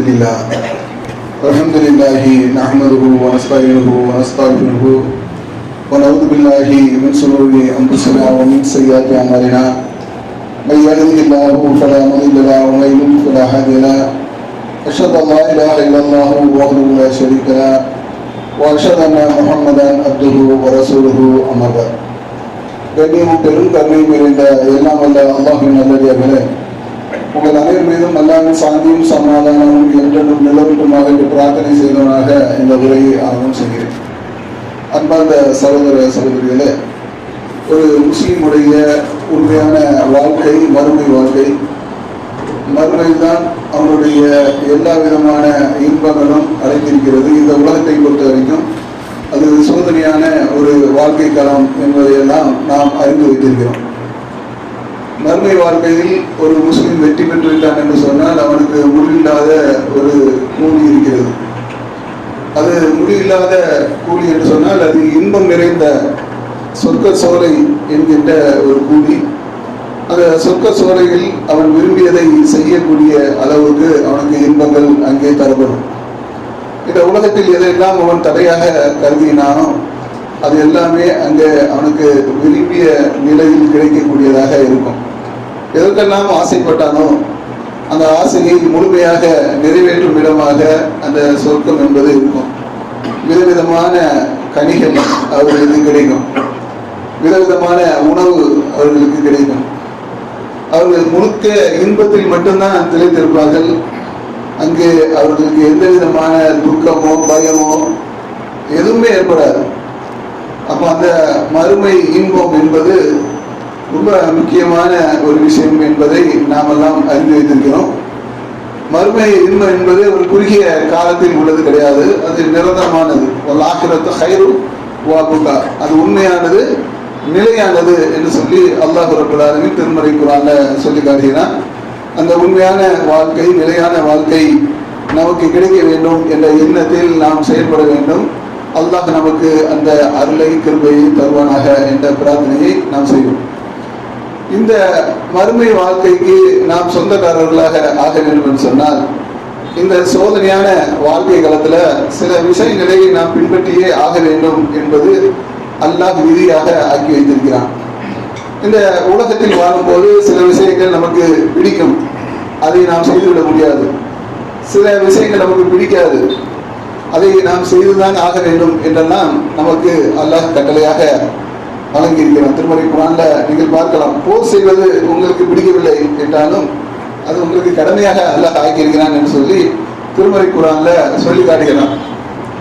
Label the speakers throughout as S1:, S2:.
S1: لله الحمد لله نحمده ونستعينه ونستغفره ونعوذ بالله من شرور انفسنا ومن سيئات اعمالنا من يهده الله فلا مضل له ومن يضلل فلا هادي له اشهد ان لا اله الا الله وحده لا شريك له واشهد ان محمدا عبده ورسوله اما بعد கண்ணியமும் பெரும் கருணையும் நிறைந்த எல்லாம் வல்ல அல்லாஹின் நல்லடியார்களே உங்கள் அனைவர் மீதும் நல்லாவும் சாந்தியும் சமாதானமும் என்றென்றும் நிலவட்டுமாக என்று பிரார்த்தனை செய்தவனாக இந்த உரையை ஆரம்பம் செய்கிறேன். அன்பார்ந்த சகோதர சகோதரிகளே ஒரு முஸ்லீமுடைய உண்மையான வாழ்க்கை மறுமை வாழ்க்கை. மறுமையில் தான் அவனுடைய எல்லா விதமான இன்பங்களும் அடைந்திருக்கிறது. இந்த உலகத்தை பொறுத்த வரைக்கும் அது சோதனையான ஒரு வாழ்க்கை களம் என்பதையெல்லாம் நாம் அறிந்து வைத்திருக்கிறோம். மறுமை வாழ்க்கையில் ஒரு முஸ்லீம் வெற்றி பெற்றுவிட்டான் என்று சொன்னால் அவனுக்கு முடிவில்லாத ஒரு கூலி இருக்கிறது. அது முடிவில்லாத கூலி என்று சொன்னால் அது இன்பம் நிறைந்த சொர்க்க சோலை என்கின்ற ஒரு கூலி. அந்த சொர்க்க சோலையில் அவன் விரும்பியதை செய்யக்கூடிய அளவுக்கு அவனுக்கு இன்பங்கள் அங்கே தரப்படும். இந்த உலகத்தில் எதையெல்லாம் அவன் தடையாக கருதினானோ அது எல்லாமே அங்கே அவனுக்கு விரும்பிய நிலையில் கிடைக்கக்கூடியதாக இருக்கும். எதற்கெல்லாம் ஆசைப்பட்டானோ அந்த ஆசையை முழுமையாக நிறைவேற்றும் இடமாக அந்த சொர்க்கம் என்பது இருக்கும். விதவிதமான கனிகள் அவர்களுக்கு கிடைக்கும். விதவிதமான உணவு அவர்களுக்கு கிடைக்கும். அவர்கள் முழுக்க இன்பத்தில் மட்டும்தான் திளைத்திருப்பார்கள். அங்கே அவர்களுக்கு எந்த விதமான துக்கமோ பயமோ எதுவுமே ஏற்படாது. அப்போ அந்த மறுமை இன்பம் என்பது ரொம்ப முக்கியமான ஒரு விஷயம் என்பதை நாமெல்லாம் அறிந்து வைத்திருக்கிறோம். மறுமை இன்பம் என்பது ஒரு குறுகிய காலத்தில் உள்ளது கிடையாது. அது நிரந்தரமானது. ஆக்கிரத்து ஹைரு அது உண்மையானது நிலையானது என்று சொல்லி அல்லாஹ் ரபுல்லாலுமே திருமறை குரான சொல்லி காட்டுகிறான். அந்த உண்மையான வாழ்க்கை நிலையான வாழ்க்கை நமக்கு கிடைக்க வேண்டும் என்ற எண்ணத்தில் நாம் செயல்பட வேண்டும். அல்லாஹ் நமக்கு அந்த அருளை கிருபையை தருவானாக என்ற பிரார்த்தனையை நாம் செய்வோம். இந்த மறுமை வாழ்க்கைக்கு நாம் சொந்தக்காரர்களாக ஆக வேண்டும் என்று சொன்னால் இந்த சோதனையான வாழ்க்கை காலத்துல சில விஷயங்களை நாம் பின்பற்றியே ஆக வேண்டும் என்பது அல்லாஹ் விதியாக ஆக்கி வைத்திருக்கிறான். இந்த உலகத்தில் வாழும்போது சில விஷயங்கள் நமக்கு பிடிக்கும். அதை நாம் செய்துவிட முடியாது. சில விஷயங்கள் நமக்கு பிடிக்காது. அதை நாம் செய்துதான் ஆக வேண்டும் என்றெல்லாம் நமக்கு அல்லாஹ் கட்டளையாக வழங்கியிருக்கிறான் திருமறை குரான்ல நீங்கள் பார்க்கலாம். போர் செய்வது உங்களுக்கு பிடிக்கவில்லை என்றாலும் அது உங்களுக்கு கடமையாக அல்லாஹ் ஆக்கியிருக்கிறான் என்று சொல்லி திருமறை குரான்ல சொல்லி காட்டுகிறான்.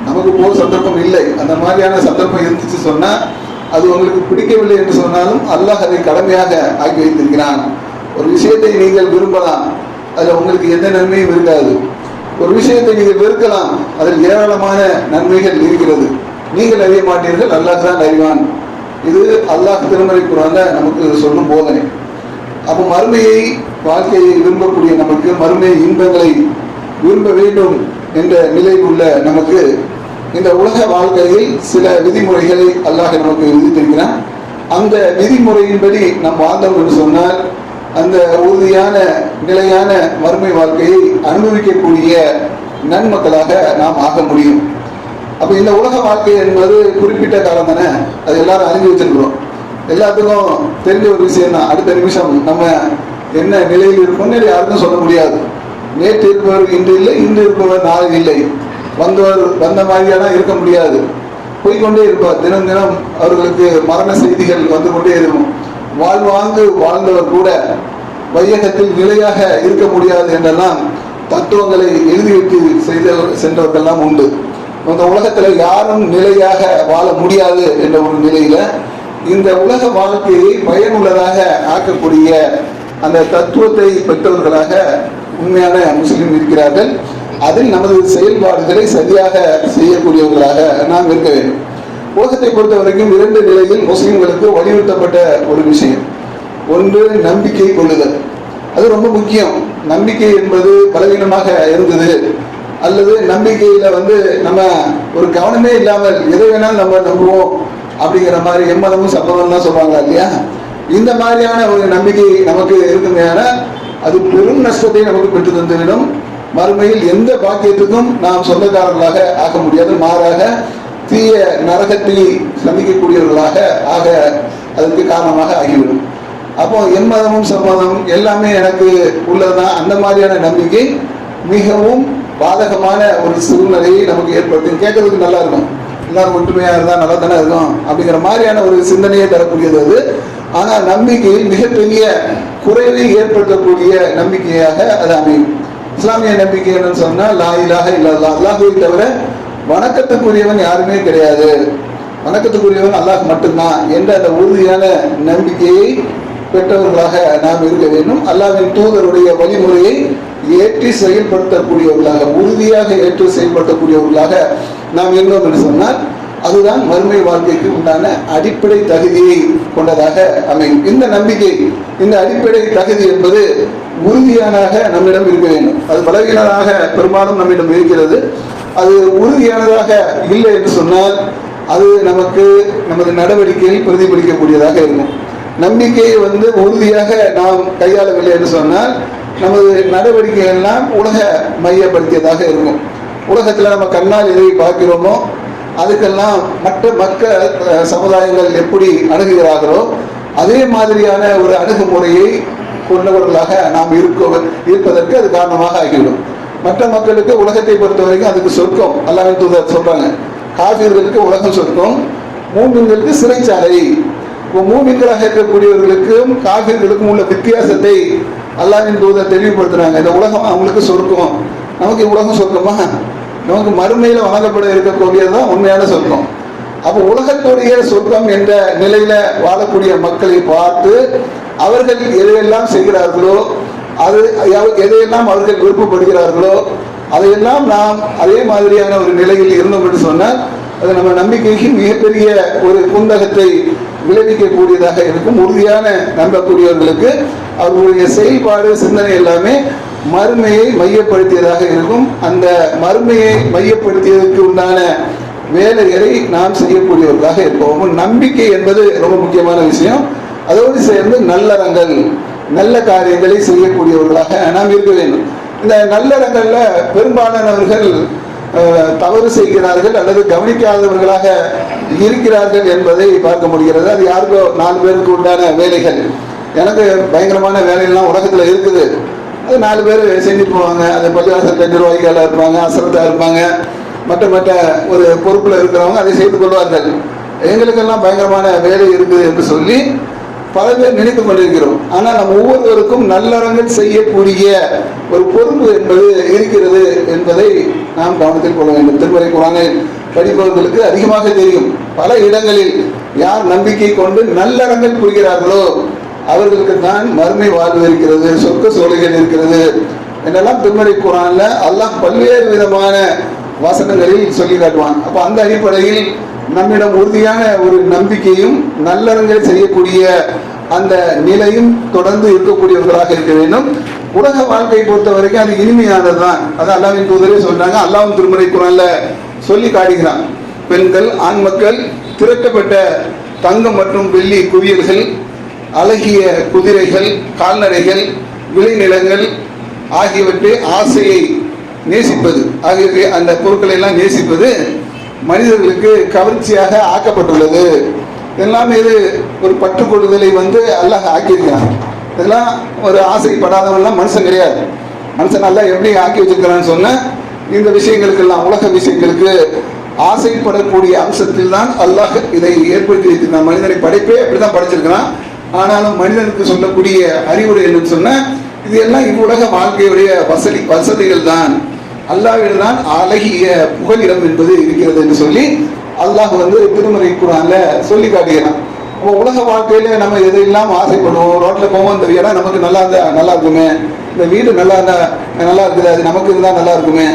S1: நமக்கு போர் சந்தர்ப்பம் இல்லை. அந்த மாதிரியான சந்தர்ப்பம் இருந்துச்சு சொன்னா அது உங்களுக்கு பிடிக்கவில்லை என்று சொன்னாலும் அல்லாஹ் அதை கடமையாக ஆக்கி வைத்திருக்கிறான். ஒரு விஷயத்தை நீங்கள் விரும்பலாம். அதில் உங்களுக்கு எந்த நன்மையும் இருக்காது. ஒரு விஷயத்தை நீங்கள் வெறுக்கலாம். அதில் ஏராளமான நன்மைகள் இருக்கிறது. நீங்கள் அறிய மாட்டீர்கள். அல்லாஹ் தான் அறிவான். இது அல்லாஹ் திருமறை குரான நமக்கு சொல்லும் போதனை. அப்போ மறுமையை வாழ்க்கையை விரும்பக்கூடிய நமக்கு மறுமை இன்பங்களை விரும்ப வேண்டும் என்ற நிலை உள்ள நமக்கு இந்த உலக வாழ்க்கையில் சில விதிமுறைகளை அல்லாஹ் நமக்கு விதித்திருக்கிறான் அந்த விதிமுறையின்படி நாம் வாழ்ந்தோம் என்று சொன்னால் அந்த உறுதியான நிலையான மறுமை வாழ்க்கையை அனுபவிக்கக்கூடிய நன்மக்களாக நாம் ஆக முடியும். அப்போ இந்த உலக வாழ்க்கை என்பது குறிப்பிட்ட காலம் தானே? அது எல்லாரும் அறிஞ்சு வச்சிருக்கிறோம். எல்லாத்துக்கும் தெரிஞ்ச ஒரு விஷயம் தான். அடுத்த நிமிஷம் நம்ம என்ன நிலையில் இருக்கோம்னு யாருக்கும் சொல்ல முடியாது. நேற்று இருப்பவர் இன்று இல்லை இன்று இருப்பவர் நாளை இல்லை. வந்தவர் வந்த மாதிரியான இருக்க முடியாது. போய்கொண்டே இருப்பார். தினம் தினம் அவர்களுக்கு மரண செய்திகள் வந்து கொண்டே இருக்கும். வாழ்வாங்கு வாழ்ந்தவர் கூட வையகத்தில் நிலையாக இருக்க முடியாது என்றெல்லாம் தத்துவங்களை எழுதி வைத்து செய்த சென்றவர்கள்லாம் உண்டு. இந்த உலகத்துல யாரும் நிலையாக வாழ முடியாது என்ற ஒரு நிலையில இந்த உலக வாழ்க்கையை பயனுள்ளதாக ஆக்கக்கூடிய அந்த தத்துவத்தை பெற்றவர்களாக உண்மையான முஸ்லிம் இருக்கிறார்கள். அதில் நமது செயல்பாடுகளை சரியாக செய்யக்கூடியவர்களாக நாம் இருக்க வேண்டும். உலகத்தை பொறுத்த வரைக்கும் இரண்டு நிலையில் முஸ்லிம்களுக்கு வலியுறுத்தப்பட்ட ஒரு விஷயம். ஒன்று நம்பிக்கை கொள்ளுதல். அது ரொம்ப முக்கியம். நம்பிக்கை என்பது பலவீனமாக இருந்தது. அல்லது நம்பிக்கையில் வந்து நம்ம ஒரு கவனமே இல்லாமல் எதை வேணாலும் நம்ம நம்புவோம் அப்படிங்கிற மாதிரி எம்மதமும் சம்மதம் தான் சொல்லுவாங்க இல்லையா? இந்த மாதிரியான ஒரு நம்பிக்கை நமக்கு இருக்குமையான அது பெரும் நஷ்டத்தை நமக்கு பெற்று தந்துவிடும். மறுமையில் எந்த பாக்கியத்துக்கும் நாம் சொந்தக்காரர்களாக ஆக முடியாது. மாறாக தீய நரகத்தை சந்திக்கக்கூடியவர்களாக ஆக அதற்கு காரணமாக ஆகிவிடும். அப்போ எம்மதமும் சம்மதம் எல்லாமே எனக்கு உள்ளதுதான். அந்த மாதிரியான நம்பிக்கை மிகவும் பாதகமான ஒரு சூழ்நிலையை நமக்கு ஏற்படுத்தும். கேட்கறதுக்கு நல்லா இருக்கும் எல்லாரும் ஒற்றுமையா இருந்தா நல்லா தானே இருக்கும். அப்படிங்கிற மாதிரியான ஒரு சிந்தனையை தரக்கூடியது அது. ஆனால் நம்பிக்கையில் மிகப்பெரிய குறைவை ஏற்படுத்தக்கூடிய நம்பிக்கையாக அது அமையும். இஸ்லாமிய நம்பிக்கை என்னன்னு சொன்னா லா இலாஹ இல்லல்லா அல்லாஹுவை தவிர வணக்கத்துக்குரியவன் யாருமே கிடையாது. வணக்கத்துக்குரியவன் அல்லாஹ் மட்டும்தான் என்ற அந்த உறுதியான நம்பிக்கையை பெற்றவர்களாக நாம் இருக்க வேண்டும். அல்லாவின் தூதருடைய வழிமுறையை ஏற்றி செயல்படுத்தக்கூடியவர்களாக உறுதியாக ஏற்று செயல்படுத்தக்கூடியவர்களாக நாம் இருந்தோம் என்று சொன்னால் அதுதான் மறுமை வாழ்க்கைக்கு உண்டான அடிப்படை தகுதியை கொண்டதாக அமையும். இந்த நம்பிக்கை இந்த அடிப்படை தகுதி என்பது உறுதியானதாக நம்மிடம் இருக்க வேண்டும். அது பலவீனதாக பெரும்பாலும் நம்மிடம் இருக்கிறது. அது உறுதியானதாக இல்லை என்று சொன்னால் அது நமக்கு நமது நடவடிக்கையில் பிரதிபலிக்கக்கூடியதாக இருக்கும். நம்பிக்கையை வந்து உறுதியாக நாம் கையாளவில்லை என்று சொன்னால் நமது நடவடிக்கை எல்லாம் உலக மையப்படுத்தியதாக இருக்கும். உலகத்தில் நம்ம கண்ணால் எதை பார்க்கிறோமோ அதுக்கெல்லாம் மற்ற மக்கள் சமுதாயங்கள் எப்படி அணுகுகிறார்களோ அதே மாதிரியான ஒரு அணுகுமுறையை கொண்டவர்களாக நாம் இருக்க இருப்பதற்கு அது காரணமாக ஆகிவிடும். மற்ற மக்களுக்கு உலகத்தை பொறுத்த வரைக்கும் அதுக்கு சொர்க்கம் அல்லாமல் தூதர் சொல்றாங்க. காவிர்களுக்கு உலகம் சொர்க்கம் மூன்றுங்களுக்கு சிறைச்சாலை மூமின்களாக இருக்கக்கூடியவர்களுக்கும் காவிர்களுக்கும் உள்ள வித்தியாசத்தை அல்லாவின் தூதர் தெளிவுபடுத்துறாங்க. இந்த உலகம் அவங்களுக்கு சொர்க்கம். நமக்கு உலகம் சொர்க்கமா? நமக்கு மறுமையில் வழங்கப்பட இருக்கக்கூடியதுதான் உண்மையான சொர்க்கம். அப்போ உலகத்துடைய சொர்க்கம் என்ற நிலையில வாழக்கூடிய மக்களை பார்த்து அவர்கள் எதையெல்லாம் செய்கிறார்களோ அது எதையெல்லாம் அவர்கள் விருப்பப்படுகிறார்களோ அதையெல்லாம் நாம் அதே மாதிரியான ஒரு நிலையில் இருந்தோம் என்று சொன்னால் அது நம்ம நம்பிக்கைக்கு மிகப்பெரிய ஒரு குந்தகத்தை விளைவிக்கக்கூடியதாக இருக்கும். உறுதியான நம்பக்கூடியவர்களுக்கு அவர்களுடைய செயல்பாடு சிந்தனை எல்லாமே மறுமையை மையப்படுத்தியதாக இருக்கும். அந்த மறுமையை மையப்படுத்தியதற்கு உண்டான வேலைகளை நாம் செய்யக்கூடியவர்களாக இருப்போம். நம்பிக்கை என்பது ரொம்ப முக்கியமான விஷயம். அதோடு சேர்ந்து நல்லறங்கள் நல்ல காரியங்களை செய்யக்கூடியவர்களாக நாம் இருக்க வேண்டும். இந்த நல்லறங்கள்ல பெரும்பாலானவர்கள் தவறு செய்கிறார்கள் அல்லது கவனிக்காதவர்களாக இருக்கிறார்கள் என்பதை பார்க்க முடிகிறது. அது யாருக்கோ நாலு பேருக்கு உண்டான வேலைகள். எனக்கு பயங்கரமான வேலையெல்லாம் உலகத்தில் இருக்குது. அது நாலு பேர் செஞ்சுட்டு போவாங்க. அது பள்ளிவாசல் நிர்வாகிகளாக இருப்பாங்க அசரத்தா இருப்பாங்க. மற்ற மற்ற ஒரு பொறுப்பில் இருக்கிறவங்க அதை செய்து கொள்வார்கள். எங்களுக்கெல்லாம் பயங்கரமான வேலை இருக்குது என்று சொல்லி பல பேர் நினைத்துக் கொண்டிருக்கிறோம். ஆனால் நம்ம ஒவ்வொருவருக்கும் நல்லறங்கள் செய்யக்கூடிய ஒரு பொறுப்பு என்பது இருக்கிறது என்பதை நாம் கவனத்தில் கொள்ள வேண்டும். திருமறை குரானை படிப்பவர்களுக்கு அதிகமாக தெரியும். பல இடங்களில் யார் நம்பிக்கை கொண்டு நல்லறங்கள் புரிகிறார்களோ அவர்களுக்கு தான் மறுமை வாழ்வு இருக்கிறது சொர்க்க சோலைகள் இருக்கிறது என்னெல்லாம் திருமறை குரான்ல அல்லாஹ் பல்வேறு விதமான வசனங்களில் சொல்லி காட்டுவான். அப்போ அந்த அடிப்படையில் நம்மிடம் உறுதியான ஒரு நம்பிக்கையும் நல்லறங்கள் செய்யக்கூடிய அந்த நிலையும் தொடர்ந்து இருக்கக்கூடியவர்களாக இருக்க வேண்டும். உலக வாழ்க்கையை பொறுத்த வரைக்கும் அது இனிமையானதுதான். அது அல்லாவின் தூதரே சொல்றாங்க. அல்லாவும் திருமறை குரான்ல சொல்லி காட்டுகிறான். பெண்கள் ஆண் மக்கள் திரட்டப்பட்ட தங்கம் மற்றும் வெள்ளி குவியல்கள் அழகிய குதிரைகள் கால்நடைகள் விளைநிலங்கள் ஆகியவற்றை ஆசையை நேசிப்பது. ஆகியவற்றை அந்த பொருட்களை எல்லாம் நேசிப்பது மனிதர்களுக்கு கவர்ச்சியாக ஆக்கப்பட்டுள்ளது. எல்லாமே இது ஒரு பற்றுக்கொள்ளுதலை வந்து அல்லாஹ் ஆக்கியிருக்கிறான். இதெல்லாம் ஒரு ஆசைப்படாதவன்லாம் மனுஷன் கிடையாது. மனுஷன் நல்லா எப்படி ஆக்கி வச்சிருக்கிறான்னு சொன்ன இந்த விஷயங்களுக்கெல்லாம் உலக விஷயங்களுக்கு ஆசைப்படக்கூடிய அம்சத்தில் தான் அல்லாஹ் இதை ஏற்படுத்தி வைத்திருந்தான் மனிதனை படைப்பே அப்படிதான் படைச்சிருக்கிறான். ஆனாலும் மனிதனுக்கு சொல்லக்கூடிய அறிவுரை என்னன்னு சொன்ன இது எல்லாம் இவ்வுலக வாழ்க்கையுடைய வசதி வசதிகள் தான். அல்லாஹ்விடம் தான் அழகிய புகலிடம் என்பது இருக்கிறது என்று சொல்லி அல்லாஹ் வந்து திருமறை குரான்ல சொல்லி காட்டுகிறான். நம்ம உலக வாழ்க்கையில நம்ம எதையெல்லாம் ஆசைப்படுவோம் ரோட்ல போவோம் இந்த இடம் நமக்கு நல்லா இருந்தா நல்லா இருக்குமே இந்த வீடு நல்லா இருந்தா நல்லா இருக்குது அது நமக்கு இருந்தா நல்லா இருக்குமே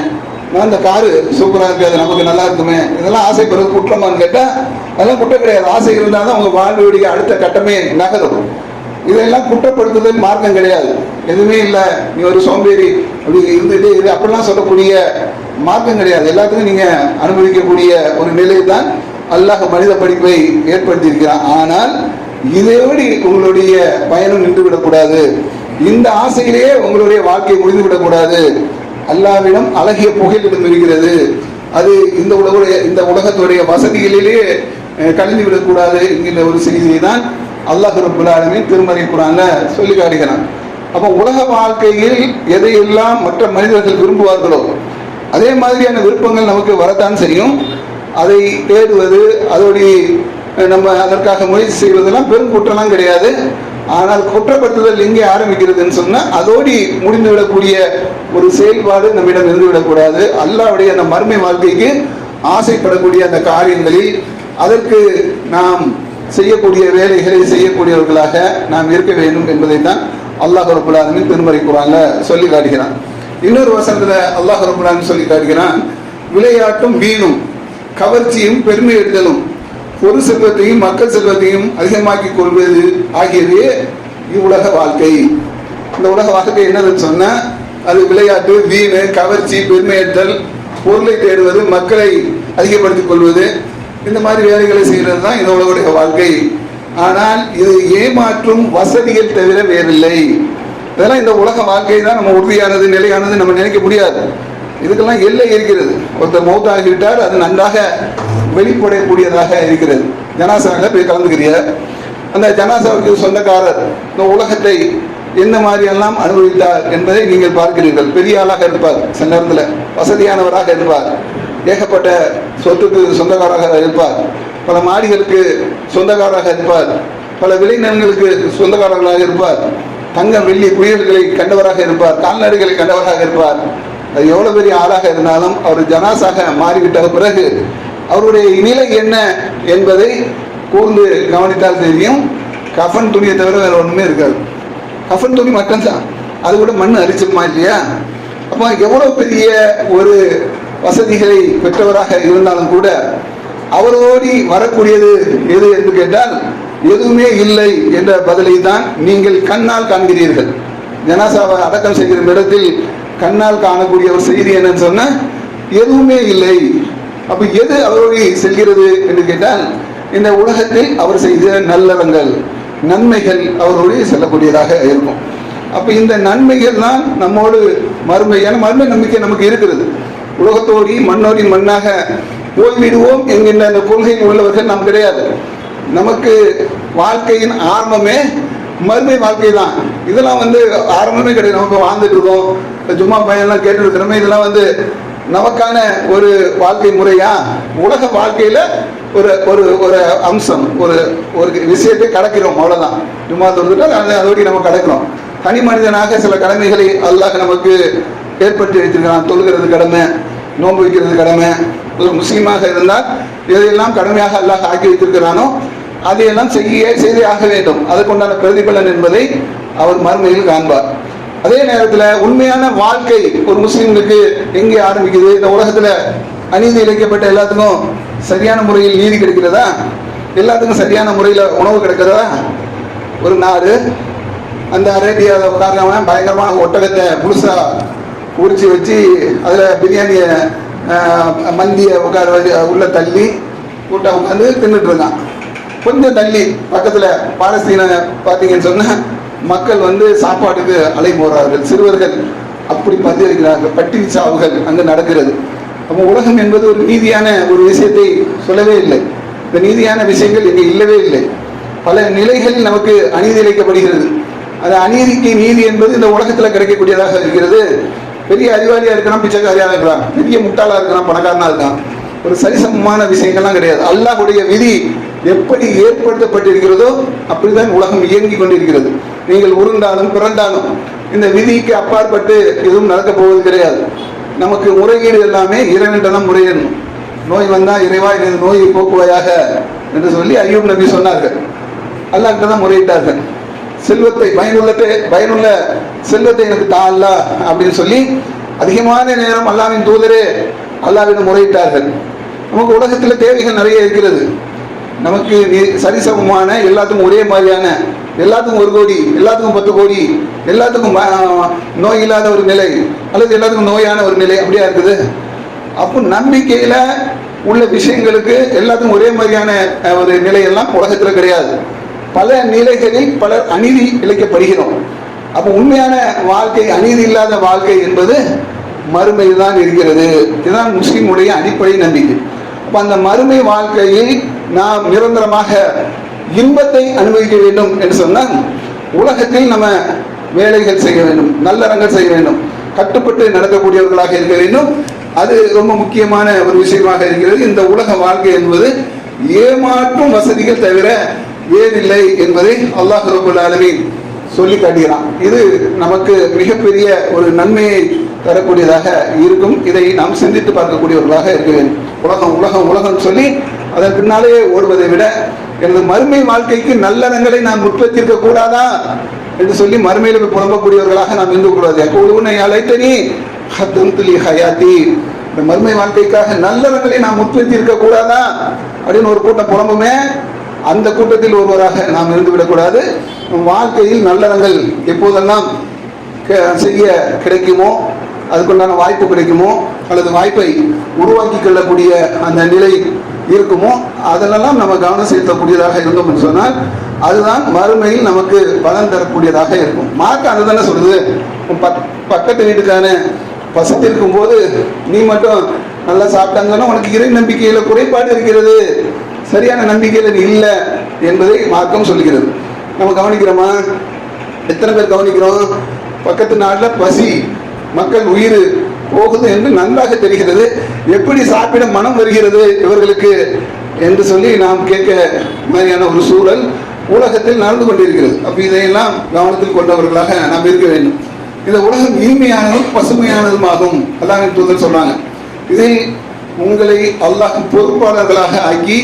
S1: நான் இந்த காரு சூப்பரா இருக்கு அது நமக்கு நல்லா இருக்குமே இதெல்லாம் ஆசைப்படுறது குற்றமான்னு கேட்டா அதெல்லாம் குற்றம் கிடையாது. ஆசை இருந்தால் தான் உங்க வாழ்வுடைய அடுத்த கட்டமே நகரும். இதெல்லாம் குற்றப்படுத்துதல் மார்க்கம் கிடையாது. எதுவுமே இல்லை. நீ ஒரு சோம்பேறி அப்படி இருந்துட்டு இது அப்படிலாம் சொல்லக்கூடிய மார்க்கம் கிடையாது. எல்லாத்துக்கும் நீங்க அனுபவிக்கக்கூடிய ஒரு நிலை தான் அல்லாஹ் மனித படிப்பை ஏற்படுத்தியிருக்கிறான். ஆனால் இதோடு உங்களுடைய பயணம் நின்று விடக்கூடாது இந்த ஆசையிலேயே உங்களுடைய வாழ்க்கையை முடிந்து விடக்கூடாது அல்லாவிடம் அழகிய புகையிடம் இருக்கிறது. அது இந்த உலகுடைய இந்த உலகத்துடைய வசதிகளிலே அஹ், கலந்து விடக்கூடாது என்கின்ற ஒரு செய்தியை தான் அல்லாஹ் ரபுல்லாலுமே திருமறை குரான்ல சொல்லி காட்டுகிறான். அப்போ உலக வாழ்க்கையில் எதையெல்லாம் மற்ற மனிதர்கள் விரும்புவார்களோ அதே மாதிரியான விருப்பங்கள் நமக்கு வரத்தான் செய்யும். அதை தேடுவது அதோடைய நம்ம அதற்காக முயற்சி செய்வதெல்லாம் பெரும் குற்றம்லாம் கிடையாது. ஆனால் குற்றப்படுத்துதல் எங்கே ஆரம்பிக்கிறதுன்னு சொன்னால் அதோடி முடிந்து விடக்கூடிய ஒரு செயல்பாடு நம்மிடம் இருந்து விடக்கூடாது அல்லாவுடைய அந்த மர்மை வாழ்க்கைக்கு ஆசைப்படக்கூடிய அந்த காரியங்களில் அதற்கு நாம் செய்யக்கூடிய வேலைகளை செய்யக்கூடியவர்களாக நாம் இருக்க வேண்டும் என்பதை தான் அல்லாஹ் ரபுல் திருமறை குரான்ல சொல்லி காட்டுகிறான். இன்னொரு வசனத்துல அல்லாஹ் ரபுல் சொல்லி காட்டுகிறான் விளையாட்டும் வீணும். கவர்ச்சியும் பெருமை எடுத்தலும். பொது செல்வத்தையும் மக்கள் செல்வத்தையும் அதிகமாக்கிக் கொள்வது ஆகியவையே இவ்வுலக வாழ்க்கை. இந்த உலக வாழ்க்கை என்னதுன்னு சொன்னா அது விளையாட்டு வீணு கவர்ச்சி பெருமையேற்றல் பொருளை தேடுவது மக்களை அதிகப்படுத்திக் கொள்வது இந்த மாதிரி வேலைகளை செய்கிறது தான் இந்த உலகுடைய வாழ்க்கை. ஆனால் இது ஏமாற்றும் வசதிகள் தவிர வேறில்லை. இதெல்லாம் இந்த உலக வாழ்க்கை தான் நம்ம உறுதியானது நிலையானது நம்ம நினைக்க முடியாது. இதுக்கெல்லாம் எல்லை இருக்கிறது. ஒருத்தர் மௌத்தாகிவிட்டார் அது நன்றாக வெளிப்படக்கூடியதாக இருக்கிறது. ஜனாசாவில் போய் கலந்துக்கிறிய. அந்த ஜனாசாவுக்கு சொந்தக்காரர் இந்த உலகத்தை எந்த மாதிரியெல்லாம் அனுபவித்தார் என்பதை நீங்கள் பார்க்கிறீர்கள். பெரிய ஆளாக இருப்பார் சில நேரத்தில் வசதியானவராக இருப்பார். ஏகப்பட்ட சொத்துக்கு சொந்தக்காரராக இருப்பார். பல மாடிகளுக்கு சொந்தக்காரராக இருப்பார். பல விளைநிலங்களுக்கு சொந்தக்காரர்களாக இருப்பார். தங்கம் வெள்ளி குயில்களை கண்டவராக இருப்பார். கால்நடைகளை கண்டவராக இருப்பார். அது எவ்வளவு பெரிய ஆளாக இருந்தாலும் அவர் ஜனாசாக மாறிவிட்ட பிறகு அவருடைய நிலை என்ன என்பதை கூர்ந்து கவனித்தால் தெரியும். கஃபன் துணியை தவிர வேற ஒன்றுமே இருக்காது. கஃபன் துணி மட்டும்தான் அது கூட மண் அரிச்சிருமா இல்லையா? அப்போ எவ்வளோ பெரிய ஒரு வசதிகளை பெற்றவராக இருந்தாலும் கூட அவரோடி வரக்கூடியது எது என்று கேட்டால் எதுவுமே இல்லை என்ற பதிலை தான் நீங்கள் கண்ணால் காண்கிறீர்கள். ஜனாசாவை அடக்கம் செய்கிற இடத்தில் கண்ணால் காணக்கூடிய ஒரு செய்தி என்னன்னு சொன்ன எதுவுமே இல்லை. அப்ப எது அவரோடு செல்கிறது என்று கேட்டால் இந்த உலகத்தில் அவர் செய்த நல்லறங்கள் நன்மைகள் அவரோடு செல்லக்கூடியதாக இருக்கும். அப்ப இந்த நன்மைகள் தான் நம்மோடு மறுமை ஏன்னா மறுமை நம்பிக்கை நமக்கு இருக்கிறது. உலகத்தோடி மண்ணோடி மண்ணாக போய்விடுவோம் என்கின்ற அந்த கொள்கையில் உள்ளவர்கள் நாம் கிடையாது. நமக்கு வாழ்க்கையின் ஆரம்பமே மறுமை வாழ்க்கை தான் இதெல்லாம் வந்து ஆரம்பமே கிடையாது. நமக்கு வாழ்ந்துட்டு இருக்கோம். இப்போ ஜும்மா பையன்லாம் கேட்டுருக்கிறோமே இதெல்லாம் வந்து நமக்கான ஒரு வாழ்க்கை முறையா? உலக வாழ்க்கையில் ஒரு ஒரு ஒரு அம்சம் ஒரு ஒரு விஷயத்தை கடக்கிறோம் அவ்வளோதான் ஜும்மா தொழுதுட்டு அதை அதோடி நம்ம கடக்கிறோம். தனி மனிதனாக சில கடமைகளை அல்லாஹ் நமக்கு ஏற்படுத்தி வைத்திருக்கிறான். தொழுகிறது கடமை நோன்பு வைக்கிறது கடமை. ஒரு முஸ்லீமாக இருந்தால் எதையெல்லாம் கடமையாக அல்லாஹ் ஆக்கி வைத்திருக்கிறானோ அதையெல்லாம் செய்ய செய்தே ஆக வேண்டும். அதற்குண்டான பிரதிபலன் என்பதை அவர் மறுமையில் காண்பார். அதே நேரத்தில் உண்மையான வாழ்க்கை ஒரு முஸ்லீம்களுக்கு எங்கே ஆரம்பிக்குது? இந்த உலகத்துல அநீதி இழைக்கப்பட்ட எல்லாத்துக்கும் சரியான முறையில் நீதி கிடைக்கிறதா? எல்லாத்துக்கும் சரியான முறையில் உணவு கிடைக்கிறதா? ஒரு நாடு அந்த அரேபியாவில் உட்கார்றவன் பயங்கரமாக ஒட்டகத்தை புதுசாக உரிச்சு வச்சு அதில் பிரியாணியை மந்தியை உட்கார உள்ள தள்ளி கூட்ட உட்காந்து தின்னுட்டு இருக்கான் கொஞ்சம் தள்ளி பக்கத்தில் பாலஸ்தீன பார்த்தீங்கன்னு சொன்னால் மக்கள் வந்து சாப்பாட்டுக்கு அலை போறார்கள் சிறுவர்கள் அப்படி பந்திருக்கிறார்கள் பட்டினி சாவுகள் அங்கு நடக்கிறது. அப்போ உலகம் என்பது ஒரு நீதியான ஒரு விஷயத்தை சொல்லவே இல்லை. இந்த நீதியான விஷயங்கள் இங்கே இல்லவே இல்லை. பல நிலைகளில் நமக்கு அநீதி இழைக்கப்படுகிறது அந்த அநீதிக்கு நீதி என்பது இந்த உலகத்தில் கிடைக்கக்கூடியதாக இருக்கிறது. பெரிய அறிவாளியாக இருக்கலாம் பிச்சைக்காரியாக இருக்கிறான். பெரிய முட்டாளாக இருக்கலாம் பணக்காரனாக இருக்கலாம் ஒரு சரிசமமான விஷயங்கள்லாம் கிடையாது. அல்லாஹுடைய விதி எப்படி ஏற்படுத்தப்பட்டிருக்கிறதோ அப்படிதான் உலகம் இயங்கி கொண்டிருக்கிறது. நீங்கள் உருண்டாலும் பிறந்தாலும் இந்த விதிக்கு அப்பாற்பட்டு எதுவும் நடக்க போவது கிடையாது. நமக்கு முறையீடு எல்லாமே இறைவனிடம் முறையிடணும் நோய் வந்தால் இறைவா எனது நோயை போக்குவாயாக என்று சொல்லி ஐயூப் நபி சொன்னார்கள். அல்லாட்ட தான் முறையிட்டார்கள். செல்வத்தை பயனுள்ளத்தை பயனுள்ள செல்வத்தை எனக்கு தா அல்லா அப்படின்னு சொல்லி அதிகமான நேரம் அல்லாவின் தூதரே அல்லாவிடம் முறையிட்டார்கள். நமக்கு உலகத்தில் தேவைகள் நிறைய இருக்கிறது. நமக்கு சரிசமமான எல்லாத்துக்கும் ஒரே மாதிரியான எல்லாத்துக்கும் ஒரு கோடி எல்லாத்துக்கும் பத்து கோடி எல்லாத்துக்கும் ம- நோய் இல்லாத ஒரு நிலை அல்லது எல்லாத்துக்கும் நோயான ஒரு நிலை அப்படியா இருக்குது? அப்போ நம்பிக்கையில உள்ள விஷயங்களுக்கு எல்லாத்துக்கும் ஒரே மாதிரியான ஒரு நிலையெல்லாம் உலகத்தில் கிடையாது. பல நிலைகளில் பலர் அநீதி இழைக்கப்படுகிறோம். அப்போ உண்மையான வாழ்க்கை அநீதி இல்லாத வாழ்க்கை என்பது மறுமை தான் இருக்கிறது. இதுதான் முஸ்லீமுடைய அடிப்படை நம்பிக்கை. அப்போ அந்த மறுமை வாழ்க்கையை நாம் நிரந்தரமாக இன்பத்தை அனுபவிக்க வேண்டும் என்று சொன்னால் உலகத்தில் நம்ம வேலைகள் செய்ய வேண்டும் நல்லறங்கள் செய்ய வேண்டும். கட்டுப்பட்டு நடக்கக்கூடியவர்களாக இருக்க வேண்டும். அது ரொம்ப முக்கியமான ஒரு விஷயமாக இருக்கிறது. இந்த உலக வாழ்க்கை என்பது ஏமாற்றும் வசதிகள் தவிர வேறில்லை என்பதை அல்லாஹ் ரபுல் ஆலமீன் சொல்லி காட்டுகிறான். இது நமக்கு மிகப்பெரிய ஒரு நன்மையை தரக்கூடியதாக இருக்கும். இதை நாம் சிந்தித்து பார்க்கக்கூடியவர்களாக இருக்க வேண்டும். உலகம் உலகம் உலகம் சொல்லி அதன் பின்னாலே ஓடுவதை விட எனது மறுமை வாழ்க்கைக்கு நல்லறங்களை நாம் உற்பத்தியிருக்க கூடாதா? என்று சொல்லி மறுமையில் போய் புலம்பக்கூடியவர்களாக நாம் இருந்து கூடாது எப்பொழுது அழைத்தனி ஹத்தந்துலி ஹயாத்தி. இந்த மறுமை வாழ்க்கைக்காக நல்லறங்களை நாம் உற்பத்தி கூடாதா? அப்படின்னு ஒரு கூட்டம் புலம்புமே அந்த கூட்டத்தில் ஒருவராக நாம் இருந்து விடக்கூடாது. வாழ்க்கையில் நல்லறங்கள் எப்போதெல்லாம் க- செய்ய கிடைக்குமோ அதுக்குண்டான வாய்ப்பு கிடைக்குமோ அல்லது வாய்ப்பை உருவாக்கி கொள்ளக்கூடிய அந்த நிலை இருக்குமோ அதிலெல்லாம் நம்ம கவனம் செலுத்தக்கூடியதாக இருந்தோம் என்று சொன்னால் அதுதான் மறுமையில் நமக்கு பலன் தரக்கூடியதாக இருக்கும். மார்க் அது தானே சொல்லுது? உன் பக் பக்கத்து வீட்டுக்கான பசித்திருக்கும் போது நீ மட்டும் நல்லா சாப்பிட்டாங்கன்னா உனக்கு இறை நம்பிக்கையில் குறைபாடு இருக்கிறது. சரியான நம்பிக்கையில் நீ இல்லை என்பதை மார்க்கம் சொல்லுகிறது. நம்ம கவனிக்கிறோமா? எத்தனை பேர் கவனிக்கிறோம்? பக்கத்து நாட்டில் பசி மக்கள் உயிர் போகுது என்று நன்றாக தெரிகிறது. எப்படி சாப்பிட மனம் வருகிறது இவர்களுக்கு என்று சொல்லி நாம் கேட்க மாதிரியான ஒரு சூழல் உலகத்தில் நடந்து கொண்டிருக்கிறது. அப்போ இதையெல்லாம் கவனத்தில் கொண்டவர்களாக நாம் இருக்க வேண்டும். இந்த உலகம் இனிமையானதும் பசுமையானதுமாகும். அல்லாஹ் தூதர் சொன்னாங்க. இதை உங்களை அல்லாஹ் பொறுப்பாளர்களாக ஆக்கி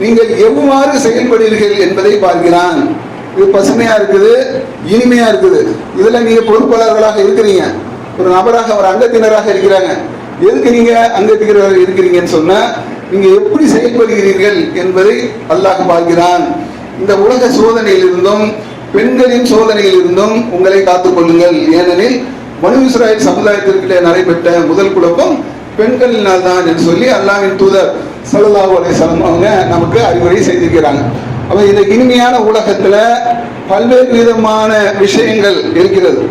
S1: நீங்கள் எவ்வாறு செயல்படுவீர்கள் என்பதை பார்க்கிறான். இது பசுமையா இருக்குது இனிமையா இருக்குது. இதுல நீங்க பொறுப்பாளர்களாக இருக்கிறீங்க. ஒரு நபராக ஒரு அங்கத்தினராக இருக்கிறாங்க. எதுக்கு நீங்க அங்கத்தினராக இருக்கிறீங்கன்னு சொன்னா நீங்க எப்படி செயல்படுகிறீர்கள் என்பதை அல்லாஹ் பார்க்கிறான் இந்த உலக சோதனையில் இருந்தும் பெண்களின் சோதனையில் இருந்தும் உங்களை காத்துக் கொள்ளுங்கள். ஏனெனில் மனு இஸ்ராயல் நடைபெற்ற முதல் குழப்பம் பெண்களினால் தான் என்று சொல்லி அல்லாவின் தூதர் ஸல்லல்லாஹு அலைஹி அவங்க நமக்கு அறிவுரை செய்திருக்கிறாங்க. அப்ப இந்த இனிமையான உலகத்துல பல்வேறு விதமான விஷயங்கள் இருக்கிறது.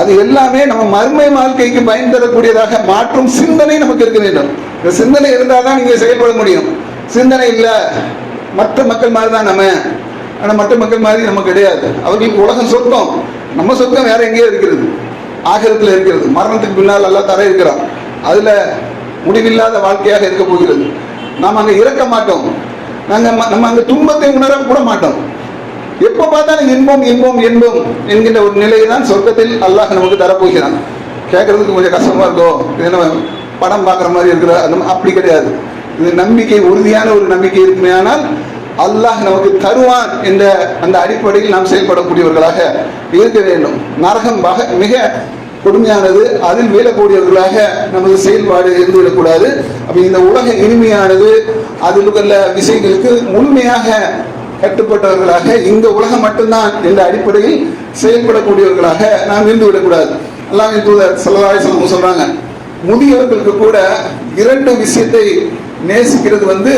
S1: அது எல்லாமே நம்ம மர்மை வாழ்க்கைக்கு பயன் தரக்கூடியதாக மாற்றும் சிந்தனை நமக்கு இருக்க வேண்டும். இந்த சிந்தனை இருந்தால் தான் நீங்கள் செயல்பட முடியும். சிந்தனை இல்லை. மற்ற மக்கள் மாதிரி தான் நம்ம. ஆனால் மற்ற மக்கள் மாதிரி நம்ம கிடையாது. அவர்களுக்கு உலகம் சொத்தம் நம்ம சொத்தம் வேற எங்கேயோ இருக்கிறது. ஆகிரத்தில் இருக்கிறது. மரணத்துக்கு பின்னால் எல்லாம் தர இருக்கிறோம் அதில் முடிவில்லாத வாழ்க்கையாக இருக்க போகிறது. நாம் அங்கே இறக்க மாட்டோம். நாங்கள் நம்ம அங்கே துன்பத்தை உணர கூட மாட்டோம். எப்ப பார்த்தாலும் இன்பம் இன்பம் இன்பம் என்கின்ற ஒரு நிலையை தான் சொர்க்கத்தில் அல்லாஹ் நமக்கு தரப்போகிறான். கேட்கறதுக்கு கொஞ்சம் கஷ்டமா இருக்கும் இது என்ன படம் பார்க்குற மாதிரி இருக்கிற அந்த அப்படி கிடையாது. இது நம்பிக்கை உறுதியான ஒரு நம்பிக்கை இருக்குமே ஆனால் அல்லாஹ் நமக்கு தருவான் என்ற அந்த அடிப்படையில் நாம் செயல்படக்கூடியவர்களாக இருக்க வேண்டும். நரகம் மிக கொடுமையானது அதில் வீழக்கூடியவர்களாக நமது செயல்பாடு இருந்துவிடக்கூடாது. அப்ப இந்த உலக இனிமையானது அதில் உள்ள விஷயங்களுக்கு முழுமையாக கட்டுப்பட்டவர்களாக இந்த உலகம் மட்டும்தான் என்ற அடிப்படையில் செயல்படக்கூடியவர்களாக நாம் இருந்து விடக்கூடாது. எல்லாம் தூதர் சல்லல்லாஹு சொல்றாங்க முதியவர்களுக்கு கூட இரண்டு விஷயத்தை நேசிக்கிறது வந்து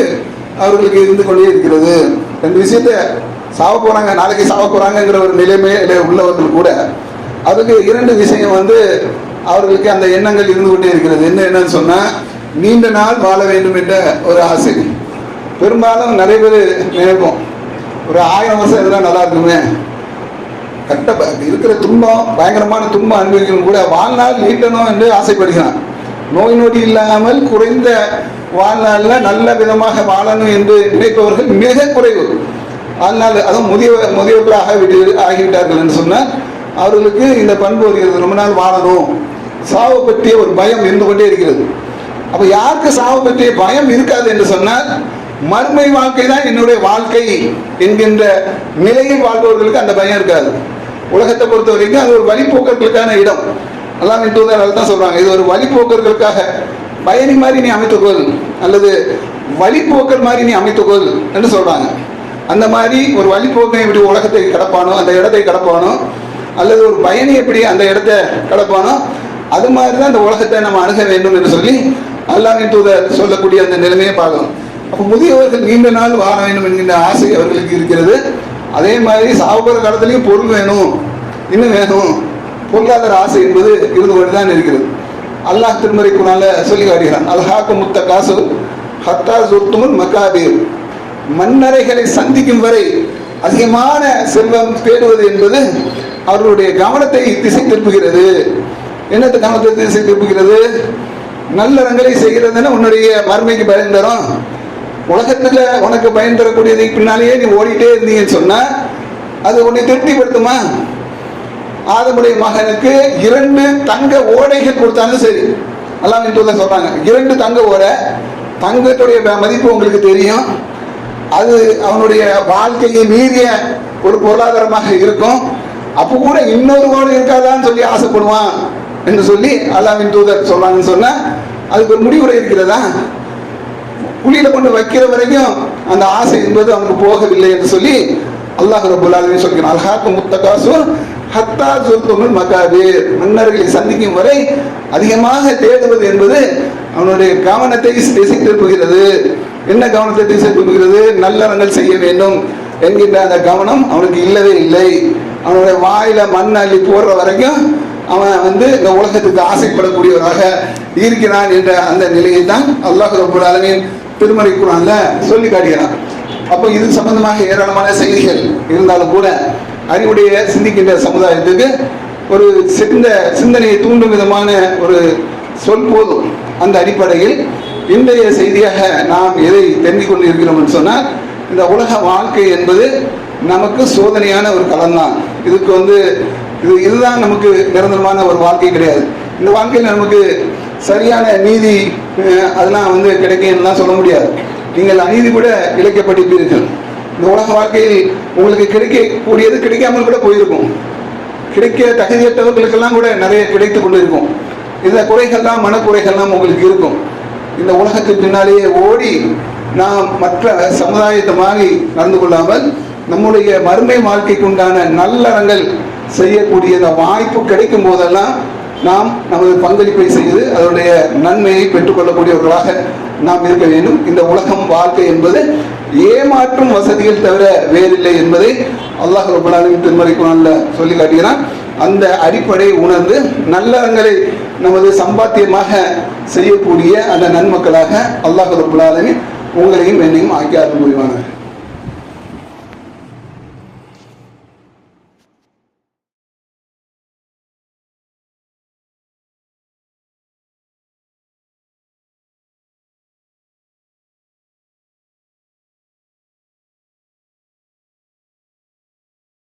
S1: அவர்களுக்கு இருந்து கொண்டே இருக்கிறது. ரெண்டு விஷயத்தை சாவ போறாங்க நாளைக்கு சாவ போறாங்கிற ஒரு நிலைமையில உள்ளவர்கள் கூட அதுக்கு இரண்டு விஷயம் வந்து அவர்களுக்கு அந்த எண்ணங்கள் இருந்து கொண்டே இருக்கிறது. என்ன என்னன்னு சொன்னா நீண்ட நாள் வாழ வேண்டும் என்ற ஒரு ஆசை. பெரும்பாலும் நிறைய பேர் நினைப்போம் ஒரு ஆயிரம் வருஷம் எதுனா நல்லா இருக்குமே. கட்ட இருக்கிற துன்பம் பயங்கரமான துன்பம் அனுபவிக்கணும். கூட வாழ்நாள் நீட்டணும் என்று ஆசைப்படுகிறான். நோய் நொடி இல்லாமல் குறைந்த வாழ்நாளில் நல்ல விதமாக வாழணும் என்று நினைப்பவர்கள் மிக குறைவு. வாழ்நாள் அதுவும் முதிய முதியவர்களாக விட்டு ஆகிவிட்டார்கள் என்று சொன்னால் அவர்களுக்கு இந்த பண்பு வருகிறது. ரொம்ப நாள் வாழணும். சாவு பற்றிய ஒரு பயம் இருந்து கொண்டே இருக்கிறது. அப்போ யாருக்கு சாவு பற்றிய பயம் இருக்காது என்று சொன்னால் மறுமை வாழ்க்கை தான் என்னுடைய வாழ்க்கை என்கின்ற நிலையில் வாழ்பவர்களுக்கு அந்த பயம் இருக்காது. உலகத்தை பொறுத்த வரைக்கும் அது ஒரு வழிபோக்கர்களுக்கான இடம். அல்லாஹ் தூதர் தான் சொல்றாங்க இது ஒரு வழிபோக்கர்களுக்காக. பயணி மாதிரி நீ அமைத்துக்கொள் அல்லது வழிபோக்கர் மாதிரி நீ அமைத்துக்கொள் என்று சொல்றாங்க. அந்த மாதிரி ஒரு வழிபோக்கன் எப்படி உலகத்தை கடப்பானோ அந்த இடத்தை கடப்பானோ அல்லது ஒரு பயணி எப்படி அந்த இடத்தை கடப்பானோ அது மாதிரி தான் இந்த உலகத்தை நம்ம அணுக வேண்டும் என்று சொல்லி அல்லாமின் தூதர் சொல்லக்கூடிய அந்த நிலைமையை பார்க்கணும். அப்போ முதியவர்கள் நீண்ட நாள் வாழ வேண்டும் என்கின்ற ஆசை அவர்களுக்கு இருக்கிறது. அதே மாதிரி சாகுபோற காலத்திலையும் பொருள் வேணும் இன்னும் வேணும். பொருளாதார ஆசை என்பது இருந்து கொண்டுதான் இருக்கிறது. அல்லாஹ் திருமறை குணால சொல்லி காட்டுகிறான் அல்ஹாக்கு முத்த காசு ஹத்தா சொத்துமுன் மக்காபீர் மன்னரைகளை சந்திக்கும் வரை அதிகமான செல்வம் தேடுவது என்பது அவர்களுடைய கவனத்தை திசை திருப்புகிறது. என்னத்து கவனத்தை திசை திருப்புகிறது? நல்லறங்களை செய்கிறதுன்னு உன்னுடைய மறுமைக்கு பயன் தரும். உலகத்துல உனக்கு பயன் தரக்கூடியதை பின்னாலேயே நீ ஓடிட்டே இருந்தீங்கன்னு சொன்னா அது உன்னை திருப்திப்படுத்துமா? ஆதமுடைய மகனுக்கு இரண்டு தங்க ஓடைகள் கொடுத்தாலும் சரி. அல்லாஹ் தூதர் சொல்றாங்க. இரண்டு தங்க ஓடை தங்கத்துடைய மதிப்பு உங்களுக்கு தெரியும். அது அவனுடைய வாழ்க்கையை மீறிய ஒரு பொருளாதாரமாக இருக்கும். அப்போ கூட இன்னொரு ஓடை இருக்காதான்னு சொல்லி ஆசைப்படுவான் என்று சொல்லி அல்லாவின் தூதர் சொல்றாங்கன்னு சொன்னா அதுக்கு ஒரு முடிவுரை இருக்கிறதா? குழியில கொண்டு வைக்கிற வரைக்கும் அந்த ஆசை என்பது அவனுக்கு போகவில்லை என்று சொல்லி அல்லாஹ் ரபுல்லாலுமே சொல்கிறான். அல்ஹாக்கு முத்தகாசு ஹத்தா சுல்துமுல் மகாபீர் மன்னர்களை சந்திக்கும் வரை அதிகமாக தேடுவது என்பது அவனுடைய கவனத்தை திசை திருப்புகிறது என்ன கவனத்தை திசை திருப்புகிறது நல்லறங்கள் செய்ய வேண்டும் என்கின்ற அந்த கவனம் அவனுக்கு இல்லவே இல்லை. அவனுடைய வாயில மண் அள்ளி போடுற வரைக்கும் அவன் வந்து இந்த உலகத்துக்கு ஆசைப்படக்கூடியவராக இருக்கிறான் என்ற அந்த நிலையை தான் அல்லாஹ் ரபுல் ஆலமீன் திருமறை குரான்ல சொல்லி காட்டுகிறான் அப்போ இது சம்பந்தமாக ஏராளமான செய்திகள் இருந்தாலும் கூட அறிவுடைய சிந்திக்கின்ற சமுதாயத்துக்கு ஒரு சிறந்த சிந்தனையை தூண்டும் விதமான ஒரு சொல் போதும். அந்த அடிப்படையில் இன்றைய செய்தியாக நாம் எதை தெரிந்து கொண்டு இருக்கிறோம் என்று சொன்னால் இந்த உலக வாழ்க்கை என்பது நமக்கு சோதனையான ஒரு களம்தான். இதுக்கு வந்து இது இதுதான் நமக்கு நிரந்தரமான ஒரு வாழ்க்கை கிடையாது. இந்த வாழ்க்கையில் நமக்கு சரியான நீதி அதெல்லாம் வந்து கிடைக்கும்லாம் சொல்ல முடியாது. நீங்கள் அநீதி கூட இழைக்கப்பட்டிருப்பீர்கள். இந்த உலக வாழ்க்கையில் உங்களுக்கு கிடைக்கக்கூடியது கிடைக்காமல் கூட போயிருக்கும். கிடைக்க தகுதியற்றவர்களுக்கெல்லாம் கூட நிறைய கிடைத்து கொண்டு இருக்கும் இந்த குறைகள்லாம் மனக்குறைகள்லாம் உங்களுக்கு இருக்கும். இந்த உலகத்துக்கு பின்னாலேயே ஓடி நாம் மற்ற சமுதாயத்தை மாறி நடந்து கொள்ளாமல் நம்முடைய மறுமை வாழ்க்கைக்கு உண்டான நல்லறங்கள் செய்யக்கூடிய இந்த வாய்ப்பு கிடைக்கும் போதெல்லாம் நாம் நமது பங்களிப்பை செய்து அதனுடைய நன்மையை பெற்றுக்கொள்ளக்கூடியவர்களாக நாம் இருக்க வேண்டும். இந்த உலகம் வாழ்க்கை என்பது ஏமாற்றும் வசதிகள் தவிர வேறில்லை என்பதை அல்லாஹ் ரபுல்லாலின் திருமறை குரான்ல சொல்லி காட்டுகிறான். அந்த அடிப்படையை உணர்ந்து நல்லறங்களை நமது சம்பாத்தியமாக செய்யக்கூடிய அந்த நன்மக்களாக அல்லாஹ் ரபுல்லாலின் உங்களையும் என்னையும் ஆக்கி அருள் புரிவானார்